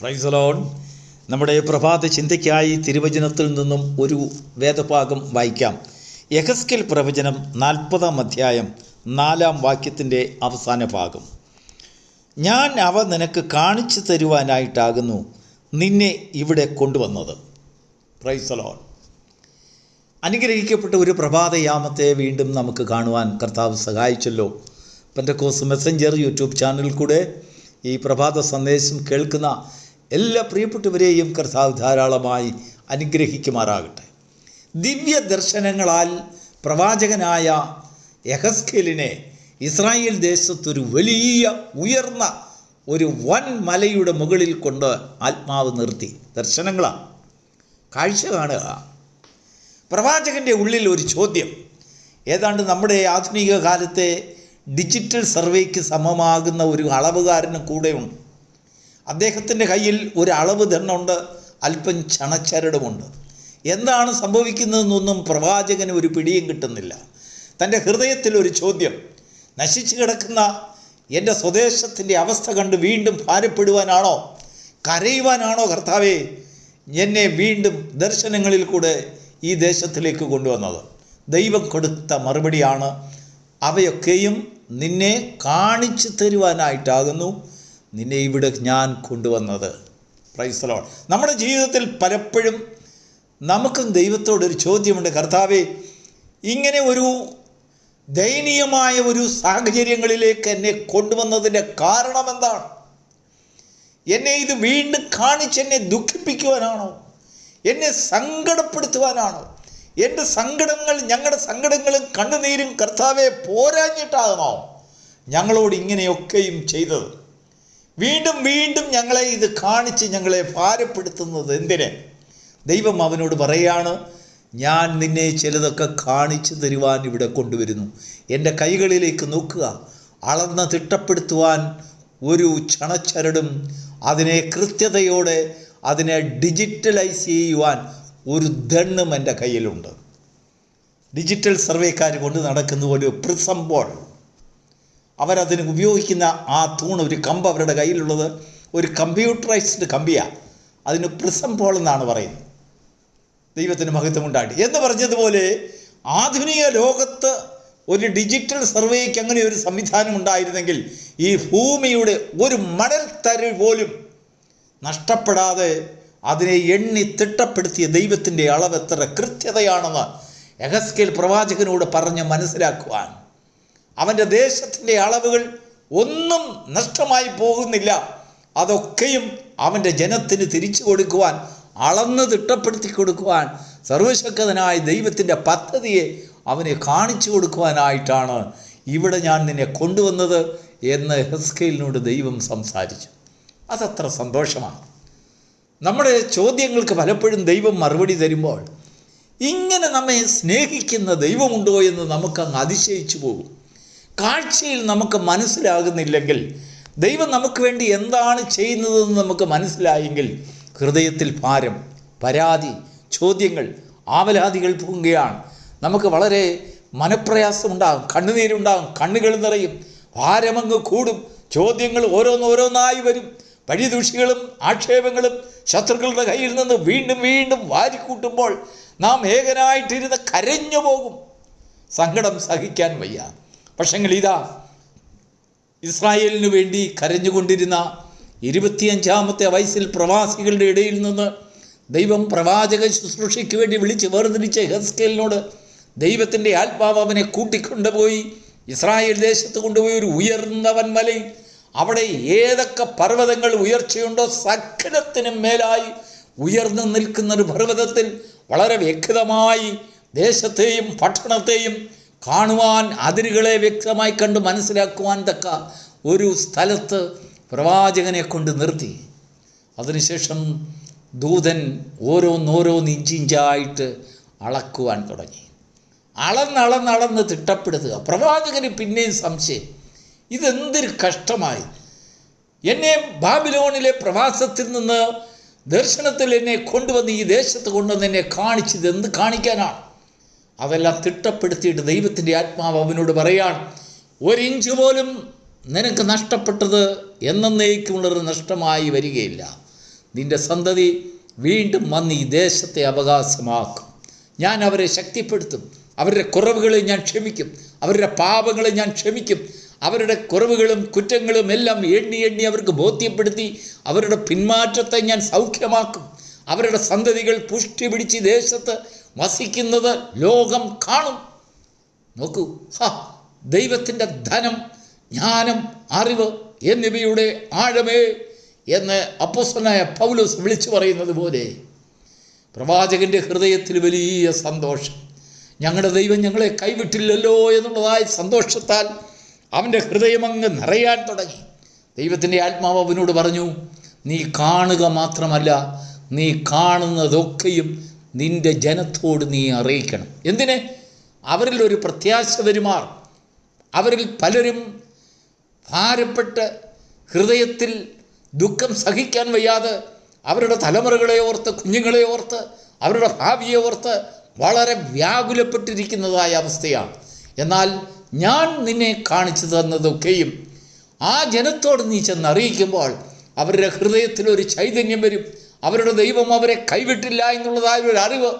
പ്രൈസലോൺ നമ്മുടെ പ്രഭാത ചിന്തയ്ക്കായി തിരുവചനത്തിൽ നിന്നും ഒരു വേദഭാഗം വായിക്കാം. യഹസ്കിൽ പ്രവചനം നാൽപ്പതാം അധ്യായം നാലാം വാക്യത്തിന്റെ അവസാന ഭാഗം. ഞാൻ അവ നിനക്ക് കാണിച്ചു തരുവാനായിട്ടാകുന്നു നിന്നെ ഇവിടെ കൊണ്ടുവന്നത്. പ്രൈസലോൺ അനുഗ്രഹിക്കപ്പെട്ട ഒരു പ്രഭാതയാമത്തെ വീണ്ടും നമുക്ക് കാണുവാൻ കർത്താവ് സഹായിച്ചല്ലോ. പെന്റക്കോസ് മെസ്സഞ്ചർ യൂട്യൂബ് ചാനലിൽ കൂടെ ഈ പ്രഭാത സന്ദേശം കേൾക്കുന്ന എല്ലാ പ്രിയപ്പെട്ടവരെയും കർത്താവ് ധാരാളമായി അനുഗ്രഹിക്കുമാറാകട്ടെ. ദിവ്യ ദർശനങ്ങളാൽ പ്രവാചകനായ യഹസ്കേലിനെ ഇസ്രായേൽ ദേശത്തൊരു വലിയ ഉയർന്ന ഒരു വൻ മലയുടെ മുകളിൽ കൊണ്ട് ആത്മാവ് നിർത്തി. ദർശനങ്ങളാണ്. കാഴ്ച കാണുക. പ്രവാചകന്റെ ഉള്ളിൽ ഒരു ചോദ്യം. ഏതാണ്ട് നമ്മുടെ ആധുനിക കാലത്തെ ഡിജിറ്റൽ സർവേക്ക് സമമാകുന്ന ഒരു അളവുകാരനും കൂടെയുണ്ട്. അദ്ദേഹത്തിന്റെ കയ്യിൽ ഒരു അളവ് ദണ്ണുണ്ട് അല്പം ചണച്ചരടുമുണ്ട്. എന്താണ് സംഭവിക്കുന്നതെന്നൊന്നും പ്രവാചകന് ഒരു പിടിയും കിട്ടുന്നില്ല. തന്റെ ഹൃദയത്തിൽ ഒരു ചോദ്യം. നശിച്ചു കിടക്കുന്ന എന്റെ സ്വദേശത്തിന്റെ അവസ്ഥ കണ്ട് വീണ്ടും ഭാരപ്പെടുവാനാണോ? കരയുവാനാണോ കർത്താവേ? എന്നെ വീണ്ടും ദർശനങ്ങളിൽ കൂടെ ഈ ദേശത്തിലേക്ക് കൊണ്ടുവന്നത്. ദൈവം കൊടുത്ത മറുപടിയാണ്. അവയൊക്കെയും നിന്നെ കാണിച്ചു തരുവാനായിട്ടാകുന്നു. നിന്നെ ഇവിടെ ഞാൻ കൊണ്ടുവന്നത്. പ്രൈസലോൺ നമ്മുടെ ജീവിതത്തിൽ പലപ്പോഴും നമുക്കും ദൈവത്തോടൊരു ചോദ്യമുണ്ട്. കർത്താവേ ഇങ്ങനെ ഒരു ദയനീയമായ ഒരു സാഹചര്യങ്ങളിലേക്ക് എന്നെ കൊണ്ടുവന്നതിന്റെ കാരണം എന്താണ്? എന്നെ ഇത് വീണ്ടും കാണിച്ച് എന്നെ ദുഃഖിപ്പിക്കുവാനാണോ? എന്നെ സങ്കടപ്പെടുത്തുവാനാണോ? എന്റെ സങ്കടങ്ങൾ ഞങ്ങളുടെ സങ്കടങ്ങളും കണ്ണുനീരും കർത്താവെ പോരാഞ്ഞിട്ടാകണോ ഞങ്ങളോട് ഇങ്ങനെയൊക്കെയും ചെയ്തത്. വീണ്ടും വീണ്ടും ഞങ്ങളെ ഇത് കാണിച്ച് ഞങ്ങളെ ഭാരപ്പെടുത്തുന്നത് എന്തിന്? ദൈവം അവനോട് പറയാണ് ഞാൻ നിന്നെ ചിലതൊക്കെ കാണിച്ചു തരുവാൻ ഇവിടെ കൊണ്ടുവരുന്നു. എന്റെ കൈകളിലേക്ക് നോക്കുക. അളന്ന് തിട്ടപ്പെടുത്തുവാൻ ഒരു ചണച്ചരടും അതിനെ കൃത്യതയോടെ അതിനെ ഡിജിറ്റലൈസ് ചെയ്യുവാൻ ഒരു ദണ്ണും എന്റെ കയ്യിലുണ്ട്. ഡിജിറ്റൽ സർവേക്കാർ കൊണ്ട് നടക്കുന്ന ഒരു പ്രിസം ബോൾ അവരതിന് ഉപയോഗിക്കുന്ന ആ തൂണ് ഒരു കമ്പ് അവരുടെ കയ്യിലുള്ളത് ഒരു കമ്പ്യൂട്ടറൈസ്ഡ് കമ്പിയാണ് അതിന് പ്രിസം പോൾ എന്നാണ് പറയുന്നത്. ദൈവത്തിന് മഹത്വം ഉണ്ടായിട്ട് എന്ന് പറഞ്ഞതുപോലെ ആധുനിക ലോകത്ത് ഒരു ഡിജിറ്റൽ സർവേക്ക് അങ്ങനെ ഒരു സംവിധാനം ഉണ്ടായിരുന്നെങ്കിൽ ഈ ഭൂമിയുടെ ഒരു മണൽ തരി പോലും നഷ്ടപ്പെടാതെ അതിനെ എണ്ണി തിട്ടപ്പെടുത്തിയ ദൈവത്തിന്റെ അളവ് എത്ര കൃത്യതയാണെന്ന് എഹസ്കേൽ പ്രവാചകനോട് പറഞ്ഞ് മനസ്സിലാക്കുവാൻ അവന്റെ ദേശത്തിന്റെ അളവുകൾ ഒന്നും നഷ്ടമായി പോകുന്നില്ല. അതൊക്കെയും അവന്റെ ജനത്തിന് തിരിച്ചു കൊടുക്കുവാൻ അളന്ന് തിട്ടപ്പെടുത്തി കൊടുക്കുവാൻ സർവശക്തനായ ദൈവത്തിന്റെ പദ്ധതിയെ അവനെ കാണിച്ചു കൊടുക്കുവാനായിട്ടാണ് ഇവിടെ ഞാൻ നിന്നെ കൊണ്ടുവന്നത് എന്ന് ഹെസ്കേലിനോട് ദൈവം സംസാരിച്ചു. അതത്ര സന്തോഷമാണ്. നമ്മുടെ ചോദ്യങ്ങൾക്ക് പലപ്പോഴും ദൈവം മറുപടി തരുമ്പോൾ ഇങ്ങനെ നമ്മെ സ്നേഹിക്കുന്ന ദൈവമുണ്ടോ എന്ന് നമുക്കങ്ങ് അതിശയിച്ചു പോകും. കാഴ്ചയിൽ നമുക്ക് മനസ്സിലാകുന്നില്ലെങ്കിൽ ദൈവം നമുക്ക് വേണ്ടി എന്താണ് ചെയ്യുന്നതെന്ന് നമുക്ക് മനസ്സിലായെങ്കിൽ ഹൃദയത്തിൽ ഭാരം പരാതി ചോദ്യങ്ങൾ ആവലാതികൾ പൂങ്ങുകയാണ്. നമുക്ക് വളരെ മനപ്രയാസമുണ്ടാകും കണ്ണുനീരുണ്ടാകും കണ്ണുകൾ നിറയും ഭാരമങ്ങ് കൂടും ചോദ്യങ്ങൾ ഓരോന്നോരോന്നായി വരും വഴിദൂഷികളും ആക്ഷേപങ്ങളും ശത്രുക്കളുടെ കയ്യിൽ നിന്ന് വീണ്ടും വീണ്ടും വാരിക്കൂട്ടുമ്പോൾ നാം ഏകനായിട്ടിരുന്ന് കരഞ്ഞു പോകും സങ്കടം സഹിക്കാൻ വയ്യ. പക്ഷെങ്കിൽ ഇതാ ഇസ്രായേലിനു വേണ്ടി കരഞ്ഞുകൊണ്ടിരുന്ന ഇരുപത്തിയഞ്ചാമത്തെ വയസ്സിൽ പ്രവാസികളുടെ ഇടയിൽ നിന്ന് ദൈവം പ്രവാചക ശുശ്രൂഷയ്ക്ക് വേണ്ടി വിളിച്ച് വേർതിരിച്ച ഹെസ്കേലിനോട് ദൈവത്തിന്റെ ആത്മാവ് അവനെ കൂട്ടിക്കൊണ്ടുപോയി. ഇസ്രായേൽ ദേശത്ത് കൊണ്ടുപോയി ഒരു ഉയർന്നവൻ മലയിൽ. അവിടെ ഏതൊക്കെ പർവതങ്ങൾ ഉയർച്ചയുണ്ടോ സകലത്തിനും മേലായി ഉയർന്നു നിൽക്കുന്ന ഒരു പർവതത്തിൽ വളരെ വ്യക്തമായി ദേശത്തെയും പട്ടണത്തെയും കാണുവാൻ അതിരുകളെ വ്യക്തമായി കണ്ട് മനസ്സിലാക്കുവാൻ തക്ക ഒരു സ്ഥലത്ത് പ്രവാചകനെ കൊണ്ട് നിർത്തി. അതിനുശേഷം ദൂതൻ ഓരോന്നോരോന്ന് ഇഞ്ചിഞ്ചായിട്ട് അളക്കുവാൻ തുടങ്ങി. അളന്നളന്നളന്ന് തിട്ടപ്പെടുത്തുക. പ്രവാചകന് പിന്നെയും സംശയം. ഇതെന്തൊരു കഷ്ടമായി. എന്നെ ബാബിലോണിലെ പ്രവാസത്തിൽ നിന്ന് ദർശനത്തിൽ എന്നെ കൊണ്ടുവന്ന് ഈ ദേശത്ത് കൊണ്ടുവന്ന് എന്നെ കാണിച്ചത് എന്ത് കാണിക്കാനാണ്? അതെല്ലാം തിട്ടപ്പെടുത്തിയിട്ട് ദൈവത്തിന്റെ ആത്മാവ് അവനോട് പറയാൻ ഒരിഞ്ച് പോലും നിനക്ക് നഷ്ടപ്പെട്ടത് എന്നേക്കുമുള്ളൊരു നഷ്ടമായി വരികയില്ല. നിന്റെ സന്തതി വീണ്ടും വന്ന് ഈ ദേശത്തെ അവകാശമാക്കും. ഞാൻ അവരെ ശക്തിപ്പെടുത്തും. അവരുടെ കുറവുകളെ ഞാൻ ക്ഷമിക്കും. അവരുടെ പാപങ്ങളെ ഞാൻ ക്ഷമിക്കും. അവരുടെ കുറവുകളും കുറ്റങ്ങളും എല്ലാം എണ്ണി എണ്ണി അവർക്ക് ബോധ്യപ്പെടുത്തി അവരുടെ പിന്മാറ്റത്തെ ഞാൻ സൗഖ്യമാക്കും. അവരുടെ സന്തതികൾ പുഷ്ടി പിടിച്ച് ദേശത്ത് വസിക്കുന്നത് ലോകം കാണും. നോക്കൂ ഹ ദൈവത്തിന്റെ ധനം ജ്ഞാനം അറിവ് എന്നിവയുടെ ആഴമേ എന്ന് അപ്പോസ്തലനായ പൗലോസ് വിളിച്ചു പറയുന്നത് പോലെ പ്രവാചകന്റെ ഹൃദയത്തിൽ വലിയ സന്തോഷം. ഞങ്ങളുടെ ദൈവം ഞങ്ങളെ കൈവിട്ടില്ലല്ലോ എന്നുള്ളതായ സന്തോഷത്താൽ അവന്റെ ഹൃദയം അങ്ങ് നിറയാൻ തുടങ്ങി. ദൈവത്തിന്റെ ആത്മാവ് അവനോട് പറഞ്ഞു നീ കാണുക മാത്രമല്ല നീ കാണുന്നതൊക്കെയും നിന്റെ ജനത്തോട് നീ അറിയിക്കണം. എന്തിന്? അവരിൽ ഒരു പ്രത്യാശ വരുമാർ അവരിൽ പലരും ഭാരപ്പെട്ട് ഹൃദയത്തിൽ ദുഃഖം സഹിക്കാൻ വയ്യാതെ അവരുടെ തലമുറകളെ ഓർത്ത് കുഞ്ഞുങ്ങളെ ഓർത്ത് അവരുടെ ഭാവിയെ ഓർത്ത് വളരെ വ്യാകുലപ്പെട്ടിരിക്കുന്നതായ അവസ്ഥയാണ്. എന്നാൽ ഞാൻ നിന്നെ കാണിച്ചു തന്നതൊക്കെയും ആ ജനത്തോട് നീ ചെന്ന് അറിയിക്കുമ്പോൾ അവരുടെ ഹൃദയത്തിലൊരു ചൈതന്യം വരും. അവരുടെ ദൈവം അവരെ കൈവിട്ടില്ല എന്നുള്ളതായ ഒരു അറിവ്.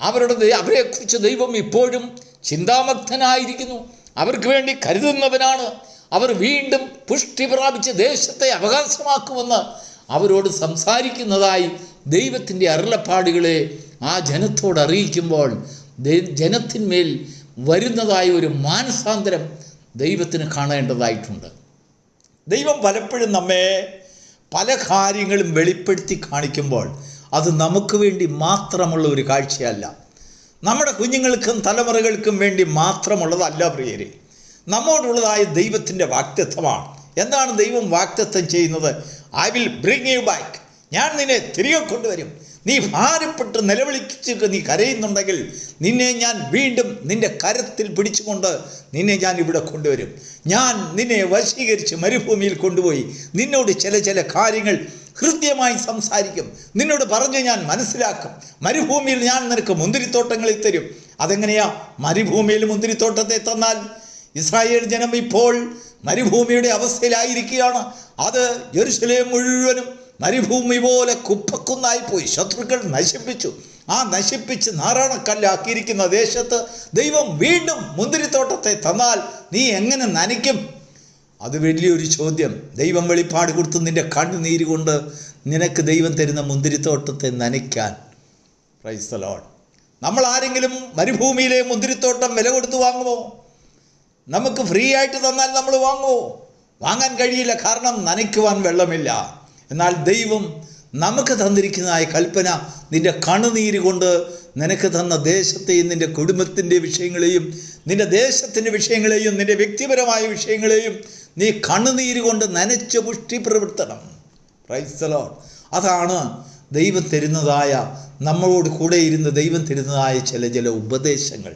അവരുടെ അവരെക്കുറിച്ച് ദൈവം ഇപ്പോഴും ചിന്താമഗ്ധനായിരിക്കുന്നു. അവർക്ക് വേണ്ടി കരുതുന്നവനാണ്. അവർ വീണ്ടും പുഷ്ടി പ്രാപിച്ച് ദേശത്തെ അവകാശമാക്കുമെന്ന് അവരോട് സംസാരിക്കുന്നതായി ദൈവത്തിന്റെ അരുളപ്പാടുകളെ ആ ജനത്തോട് അറിയിക്കുമ്പോൾ ജനത്തിന്മേൽ വരുന്നതായ ഒരു മാനസാന്തരം ദൈവത്തിന് കാണേണ്ടതായിട്ടുണ്ട്. ദൈവം പലപ്പോഴും നമ്മെ പല കാര്യങ്ങളും വെളിപ്പെടുത്തി കാണിക്കുമ്പോൾ അത് നമുക്ക് വേണ്ടി മാത്രമുള്ള ഒരു കാഴ്ചയല്ല. നമ്മുടെ കുഞ്ഞുങ്ങൾക്കും തലമുറകൾക്കും വേണ്ടി മാത്രമുള്ളതല്ല പ്രിയരെ. നമ്മോടുള്ളതായ ദൈവത്തിന്റെ വാക്തത്വമാണ് എന്താണ് ദൈവം വാക്തത്വം ചെയ്യുന്നത്? I will bring you back ഞാൻ നിന്നെ തിരികെ കൊണ്ടുവരും. നീ ഭാരപ്പെട്ട് നിലവിളിച്ച് നീ കരയുന്നുണ്ടെങ്കിൽ നിന്നെ ഞാൻ വീണ്ടും നിന്റെ കരത്തിൽ പിടിച്ചുകൊണ്ട് നിന്നെ ഞാൻ ഇവിടെ കൊണ്ടുവരും. ഞാൻ നിന്നെ വശീകരിച്ച് മരുഭൂമിയിൽ കൊണ്ടുപോയി നിന്നോട് ചില ചില കാര്യങ്ങൾ ഹൃദ്യമായി സംസാരിക്കും. നിന്നോട് പറഞ്ഞ് ഞാൻ മനസ്സിലാക്കും. മരുഭൂമിയിൽ ഞാൻ നിനക്ക് മുന്തിരിത്തോട്ടങ്ങളിൽ തരും. അതെങ്ങനെയാ? മരുഭൂമിയിൽ മുന്തിരിത്തോട്ടത്തെ തന്നാൽ ഇസ്രായേൽ ജനം ഇപ്പോൾ മരുഭൂമിയുടെ അവസ്ഥയിലായിരിക്കുകയാണ്. അത് ജെറുസലേം മുഴുവനും മരുഭൂമി പോലെ കുപ്പക്കുന്നായിപ്പോയി ശത്രുക്കൾ നശിപ്പിച്ചു. ആ നശിപ്പിച്ച് നാരായണക്കല്ലാക്കിയിരിക്കുന്ന ദേശത്ത് ദൈവം വീണ്ടും മുന്തിരിത്തോട്ടത്തെ തന്നാൽ നീ എങ്ങനെ നനയ്ക്കും? അത് വലിയൊരു ചോദ്യം. ദൈവം വെളിപ്പാട് കൊടുത്ത് നിന്റെ കണ്ണുനീര് കൊണ്ട് നിനക്ക് ദൈവം തരുന്ന മുന്തിരിത്തോട്ടത്തെ നനയ്ക്കാൻ. പ്രൈസ് ലോഡ് നമ്മൾ ആരെങ്കിലും മരുഭൂമിയിലെ മുന്തിരിത്തോട്ടം വില കൊടുത്ത് വാങ്ങുമോ? നമുക്ക് ഫ്രീ ആയിട്ട് തന്നാൽ നമ്മൾ വാങ്ങുമോ? വാങ്ങാൻ കഴിയില്ല. കാരണം നനയ്ക്കുവാൻ വെള്ളമില്ല. എന്നാൽ ദൈവം നമുക്ക് തന്നിരിക്കുന്നതായ കൽപ്പന നിന്റെ കണ്ണുനീര് കൊണ്ട് നിനക്ക് തന്ന ദേശത്തെയും നിന്റെ കുടുംബത്തിന്റെ വിഷയങ്ങളെയും നിന്റെ ദേശത്തിന്റെ വിഷയങ്ങളെയും നിന്റെ വ്യക്തിപരമായ വിഷയങ്ങളെയും നീ കണ്ണുനീര് കൊണ്ട് നനച്ച് പുഷ്ടി പ്രവർത്തണം പ്രൈസലോ അതാണ് ദൈവം തരുന്നതായ നമ്മളോട് കൂടെ ഇരുന്ന് ദൈവം തരുന്നതായ ചില ചില ഉപദേശങ്ങൾ.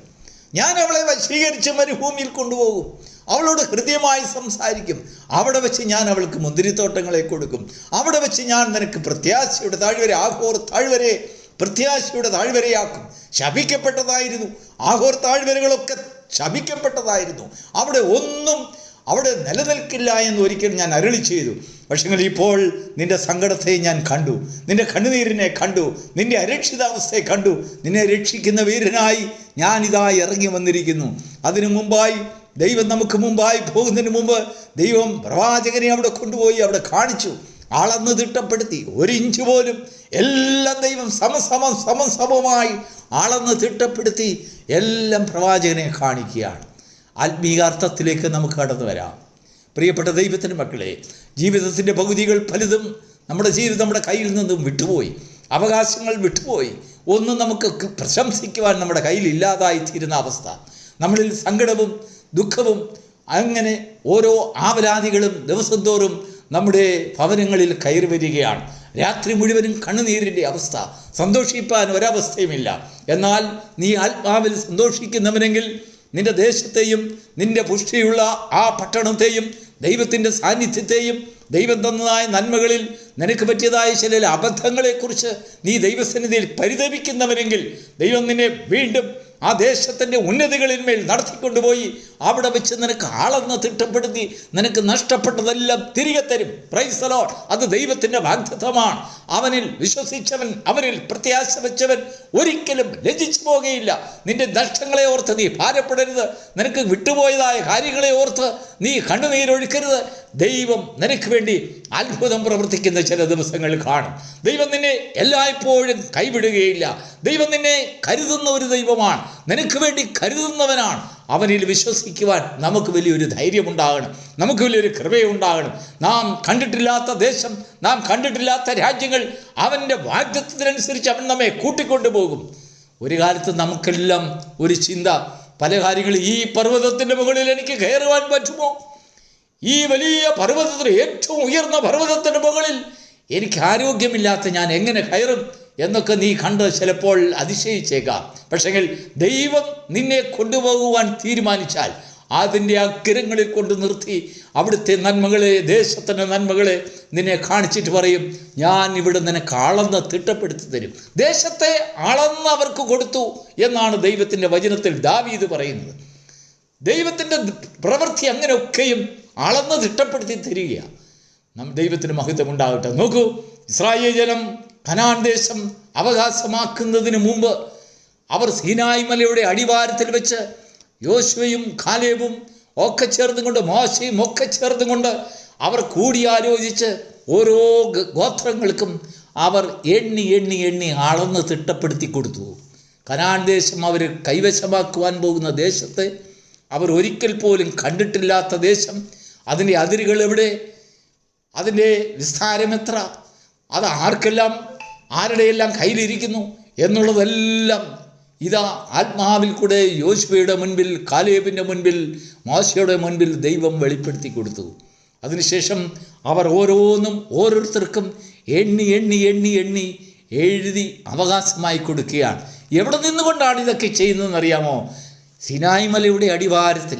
ഞാൻ അവളെ വശീകരിച്ച് മരുഭൂമിയിൽ കൊണ്ടുപോകും. അവളോട് ഹൃദ്യമായി സംസാരിക്കും. അവിടെ വെച്ച് ഞാൻ അവൾക്ക് മുന്തിരിത്തോട്ടങ്ങളെ കൊടുക്കും. അവിടെ വെച്ച് ഞാൻ നിനക്ക് പ്രത്യാശയുടെ താഴ്വര ആഹോർ താഴ്വരെ പ്രത്യാശയുടെ താഴ്വരയാക്കും. ശപിക്കപ്പെട്ടതായിരുന്നു. ആഹോർ താഴ്വരകളൊക്കെ ശപിക്കപ്പെട്ടതായിരുന്നു. അവിടെ ഒന്നും അവിടെ നിലനിൽക്കില്ല എന്ന് ഒരിക്കൽ ഞാൻ അരളി ചെയ്തു. പക്ഷെങ്കിൽ ഇപ്പോൾ നിന്റെ സങ്കടത്തെ ഞാൻ കണ്ടു. നിന്റെ കണ്ണുനീരിനെ കണ്ടു. നിന്റെ അരക്ഷിതാവസ്ഥയെ കണ്ടു. നിന്നെ രക്ഷിക്കുന്ന വീരനായി ഞാനിതായി ഇറങ്ങി വന്നിരിക്കുന്നു. അതിനു മുമ്പായി ദൈവം നമുക്ക് മുമ്പായി പോകുന്നതിന് മുമ്പ് ദൈവം പ്രവാചകനെ അവിടെ കൊണ്ടുപോയി അവിടെ കാണിച്ചു. അളന്ന് തിട്ടപ്പെടുത്തി. ഒരു ഇഞ്ച് പോലും എല്ലാം ദൈവം സമസമം സമസമമായി അളന്ന് തിട്ടപ്പെടുത്തി എല്ലാം പ്രവാചകനെ കാണിക്കുകയാണ്. ആത്മീകാർത്ഥത്തിലേക്ക് നമുക്ക് കടന്നു വരാം. പ്രിയപ്പെട്ട ദൈവത്തിന്റെ മക്കളെ ജീവിതത്തിന്റെ പകുതികൾ പലതും നമ്മുടെ ജീവിതം നമ്മുടെ കയ്യിൽ നിന്നും വിട്ടുപോയി. അവകാശങ്ങൾ വിട്ടുപോയി. ഒന്നും നമുക്ക് പ്രശംസിക്കുവാൻ നമ്മുടെ കയ്യിൽ ഇല്ലാതായി തീരുന്ന അവസ്ഥ. നമ്മളിൽ സങ്കടവും ദുഃഖവും അങ്ങനെ ഓരോ ആവലാതികളും ദിവസംതോറും നമ്മുടെ ഭവനങ്ങളിൽ കയറി വരികയാണ്. രാത്രി മുഴുവനും കണ്ണുനീരിന്റെ അവസ്ഥ. സന്തോഷിപ്പാൻ ഒരവസ്ഥയുമില്ല. എന്നാൽ നീ ആത്മാവിൽ സന്തോഷിക്കുന്നവനെങ്കിൽ നിന്റെ ദേശത്തെയും നിന്റെ പുഷ്ടിയുള്ള ആ പട്ടണത്തെയും ദൈവത്തിന്റെ സാന്നിധ്യത്തെയും ദൈവം തന്നതായ നന്മകളിൽ നിനക്ക് പറ്റിയതായ ചില അബദ്ധങ്ങളെക്കുറിച്ച് നീ ദൈവസന്നിധിയിൽ പരിതപിക്കുന്നവനെങ്കിൽ ദൈവം നിന്നെ വീണ്ടും ആ ദേശത്തിന്റെ ഉന്നതികളിന്മേൽ നടത്തിക്കൊണ്ടുപോയി അവിടെ വെച്ച് നിനക്ക് ആളെന്ന് തിട്ടപ്പെടുത്തി നിനക്ക് നഷ്ടപ്പെട്ടതെല്ലാം തിരികെ തരും. പ്രൈസലോ അത് ദൈവത്തിന്റെ വാഗ്ദത്തമാണ്. അവനിൽ വിശ്വസിച്ചവൻ അവനിൽ പ്രത്യാശ വെച്ചവൻ ഒരിക്കലും ലജിച്ചു പോകുകയില്ല. നിന്റെ നഷ്ടങ്ങളെ ഓർത്ത് നീ ഭാരപ്പെടരുത്. നിനക്ക് വിട്ടുപോയതായ കാര്യങ്ങളെ ഓർത്ത് നീ കണ്ണുനീരൊഴുക്കരുത്. ദൈവം നിനക്ക് വേണ്ടി അത്ഭുതം പ്രവർത്തിക്കുന്ന ചില ദിവസങ്ങൾ കാണും. ദൈവം നിന്നെ എല്ലായ്പ്പോഴും കൈവിടുകയില്ല. ദൈവം നിന്നെ കരുതുന്ന ഒരു ദൈവമാണ്. നിനക്ക് വേണ്ടി കരുതുന്നവനാണ്. അവനിൽ വിശ്വസിക്കുവാൻ നമുക്ക് വലിയൊരു ധൈര്യമുണ്ടാകണം. നമുക്ക് വലിയൊരു കൃപയുണ്ടാകണം. നാം കണ്ടിട്ടില്ലാത്ത ദേശം നാം കണ്ടിട്ടില്ലാത്ത രാജ്യങ്ങൾ അവന്റെ വാഗ്ദത്വത്തിനനുസരിച്ച് അവൻ നമ്മെ കൂട്ടിക്കൊണ്ടുപോകും. ഒരു കാലത്ത് നമുക്കെല്ലാം ഒരു ചിന്ത പല കാര്യങ്ങൾ ഈ പർവതത്തിന്റെ മുകളിൽ എനിക്ക് കയറുവാൻ പറ്റുമോ? ഈ വലിയ പർവതത്തിന് ഏറ്റവും ഉയർന്ന പർവതത്തിന് മുകളിൽ എനിക്ക് ആരോഗ്യമില്ലാത്ത ഞാൻ എങ്ങനെ കയറും എന്നൊക്കെ നീ കണ്ട് ചിലപ്പോൾ അതിശയിച്ചേക്കാം. പക്ഷെങ്കിൽ ദൈവം നിന്നെ കൊണ്ടുപോകുവാൻ തീരുമാനിച്ചാൽ അതിന്റെ അഗ്രങ്ങളിൽ കൊണ്ട് നിർത്തി അവിടുത്തെ നന്മകളെ ദേശത്തിന്റെ നന്മകളെ നിന്നെ കാണിച്ചിട്ട് പറയും ഞാൻ ഇവിടെ നിനക്ക് അളന്ന് തിട്ടപ്പെടുത്തി തരും. ദേശത്തെ അളന്ന് അവർക്ക് കൊടുത്തു എന്നാണ് ദൈവത്തിന്റെ വചനത്തിൽ ദാവീദ് പറയുന്നത്. ദൈവത്തിന്റെ പ്രവൃത്തി അങ്ങനെയൊക്കെയും അളന്ന് തിട്ടപ്പെടുത്തി തരികയാണ്. നാം ദൈവത്തിന് മഹത്വം ഉണ്ടാകട്ടെ. നോക്കൂ ഇസ്രായേൽ ജനം കനാൻ ദേശം അവകാശമാക്കുന്നതിന് മുമ്പ് അവർ സീനായ് മലയുടെ അടിവാരത്തിൽ വെച്ച് യോശുവയും ഖാലേബും ഒക്കെ ചേർന്നുകൊണ്ട് മോശയും ഒക്കെ ചേർന്നുകൊണ്ട് അവർ കൂടിയാലോചിച്ച് ഓരോ ഗോത്രങ്ങൾക്കും അവർ എണ്ണി എണ്ണി എണ്ണി അളന്ന് തിട്ടപ്പെടുത്തി കൊടുത്തു. കനാൻ ദേശം അവർ കൈവശമാക്കുവാൻ പോകുന്ന ദേശത്തെ അവർ ഒരിക്കൽ പോലും കണ്ടിട്ടില്ലാത്ത ദേശം അതിന്റെ അതിരുകൾ എവിടെ? അതിന്റെ വിസ്താരം എത്ര? അത് ആർക്കെല്ലാം ആരുടെയെല്ലാം കയ്യിലിരിക്കുന്നു എന്നുള്ളതെല്ലാം ഇതാ ആത്മാവിൽ കൂടെ യോശുവയുടെ മുൻപിൽ കാലേബിന്റെ മുൻപിൽ മോശയുടെ മുൻപിൽ ദൈവം വെളിപ്പെടുത്തി കൊടുത്തു. അതിനുശേഷം അവർ ഓരോന്നും ഓരോരുത്തർക്കും എണ്ണി എണ്ണി എണ്ണി എണ്ണി എഴുതി അവകാശമായി കൊടുക്കുകയാണ്. എവിടെ നിന്നുകൊണ്ടാണ് ഇതൊക്കെ ചെയ്യുന്നതെന്ന് അറിയാമോ സിനായ്മലയുടെ അടിവാരത്തിൽ.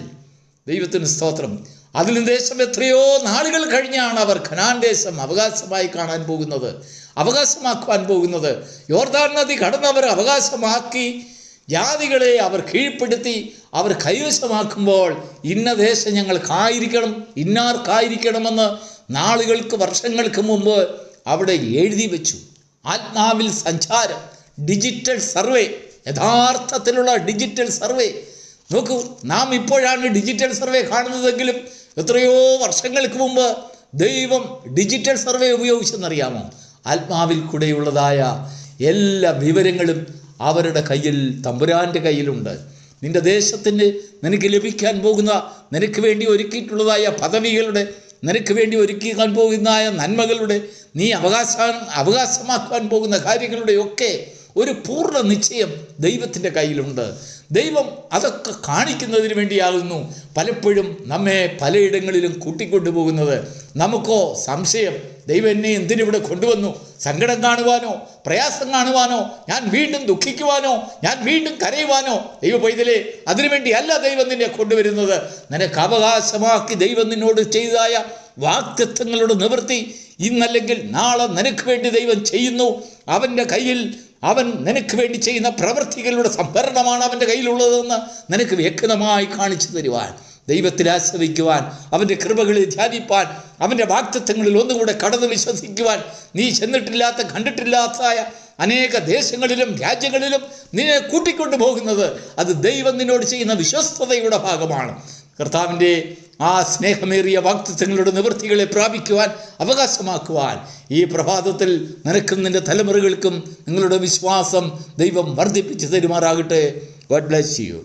ദൈവത്തിന് സ്തോത്രം. അതിലും ദേശം എത്രയോ നാളുകൾ കഴിഞ്ഞാണ് അവർ ഖനാൻ ദേശം അവകാശമായി കാണാൻ പോകുന്നത് അവകാശമാക്കുവാൻ പോകുന്നത്. യോർദാൻ നദി കടന്നവർ അവകാശമാക്കി ജാതികളെ അവർ കീഴ്പ്പെടുത്തി അവർ കൈവശമാക്കുമ്പോൾ ഇന്ന ദേശം ഞങ്ങൾക്കായിരിക്കണം ഇന്നാർക്കായിരിക്കണമെന്ന് നാളുകൾക്ക് വർഷങ്ങൾക്ക് മുമ്പ് അവിടെ എഴുതി വെച്ചു. ആത്മാവിൽ സഞ്ചാരം ഡിജിറ്റൽ സർവേ യഥാർത്ഥത്തിലുള്ള ഡിജിറ്റൽ സർവേ. നോക്കൂ നാം ഇപ്പോഴാണ് ഡിജിറ്റൽ സർവേ കാണുന്നതെങ്കിലും എത്രയോ വർഷങ്ങൾക്ക് മുമ്പ് ദൈവം ഡിജിറ്റൽ സർവേ ഉപയോഗിച്ചെന്നറിയാമോ? ആത്മാവിൽ കൂടെയുള്ളതായ എല്ലാ വിവരങ്ങളും അവരുടെ കയ്യിൽ തമ്പുരാന്റെ കയ്യിലുണ്ട്. നിന്റെ ദേശത്തിന് നിനക്ക് ലഭിക്കാൻ പോകുന്ന നിനക്ക് വേണ്ടി ഒരുക്കിയിട്ടുള്ളതായ പദവികളുടെ നിനക്ക് വേണ്ടി ഒരുക്കാൻ പോകുന്നതായ നന്മകളുടെ നീ അവകാശ അവകാശമാക്കുവാൻ പോകുന്ന കാര്യങ്ങളുടെയൊക്കെ ഒരു പൂർണ നിശ്ചയം ദൈവത്തിന്റെ കയ്യിലുണ്ട്. ദൈവം അതൊക്കെ കാണിക്കുന്നതിന് വേണ്ടിയാകുന്നു. പലപ്പോഴും നമ്മെ പലയിടങ്ങളിലും കൂട്ടിക്കൊണ്ടുപോകുന്നത്. നമുക്കോ സംശയം ദൈവം എന്നെ എന്തിനിവിടെ കൊണ്ടുവന്നു? സങ്കടം കാണുവാനോ പ്രയാസം കാണുവാനോ ഞാൻ വീണ്ടും ദുഃഖിക്കുവാനോ ഞാൻ വീണ്ടും കരയുവാനോ? ദൈവ പൈതലേ അതിനുവേണ്ടിയല്ല ദൈവം നിന്നെ കൊണ്ടുവരുന്നത്. നിനക്ക് അവകാശമാക്കി ദൈവം നിന്നോട് ചെയ്തതായ വാക്തത്വങ്ങളുടെ നിവൃത്തി ഇന്നല്ലെങ്കിൽ നാളെ നിനക്ക് വേണ്ടി ദൈവം ചെയ്യുന്നു. അവന്റെ കയ്യിൽ അവൻ നിനക്ക് വേണ്ടി ചെയ്യുന്ന പ്രവൃത്തികളുടെ സംഭരണമാണ് അവന്റെ കയ്യിലുള്ളതെന്ന് നിനക്ക് വ്യക്തമായി കാണിച്ചു തരുവാൻ ദൈവത്തിൽ ആശ്രയിക്കുവാൻ അവന്റെ കൃപകളിൽ ധ്യാനിപ്പാൻ അവന്റെ വാക്തത്വങ്ങളിൽ ഒന്നുകൂടെ കടന്നു വിശ്വസിക്കുവാൻ നീ ചെന്നിട്ടില്ലാത്ത കണ്ടിട്ടില്ലാത്തതായ അനേക ദേശങ്ങളിലും രാജ്യങ്ങളിലും നിന്നെ കൂട്ടിക്കൊണ്ടു പോകുന്നത് അത് ദൈവം നിന്നോട് ചെയ്യുന്ന വിശ്വസ്തതയുടെ ഭാഗമാണ്. കർത്താവിന്റെ ആ സ്നേഹമേറിയ വാക്തത്വങ്ങളുടെ നിവൃത്തികളെ പ്രാപിക്കുവാൻ അവകാശമാക്കുവാൻ ഈ പ്രഭാതത്തിൽ നിനക്കും നിന്റെ തലമുറകൾക്കും നിങ്ങളുടെ വിശ്വാസം ദൈവം വർദ്ധിപ്പിച്ചു തരുമാറാകട്ടെ. God bless you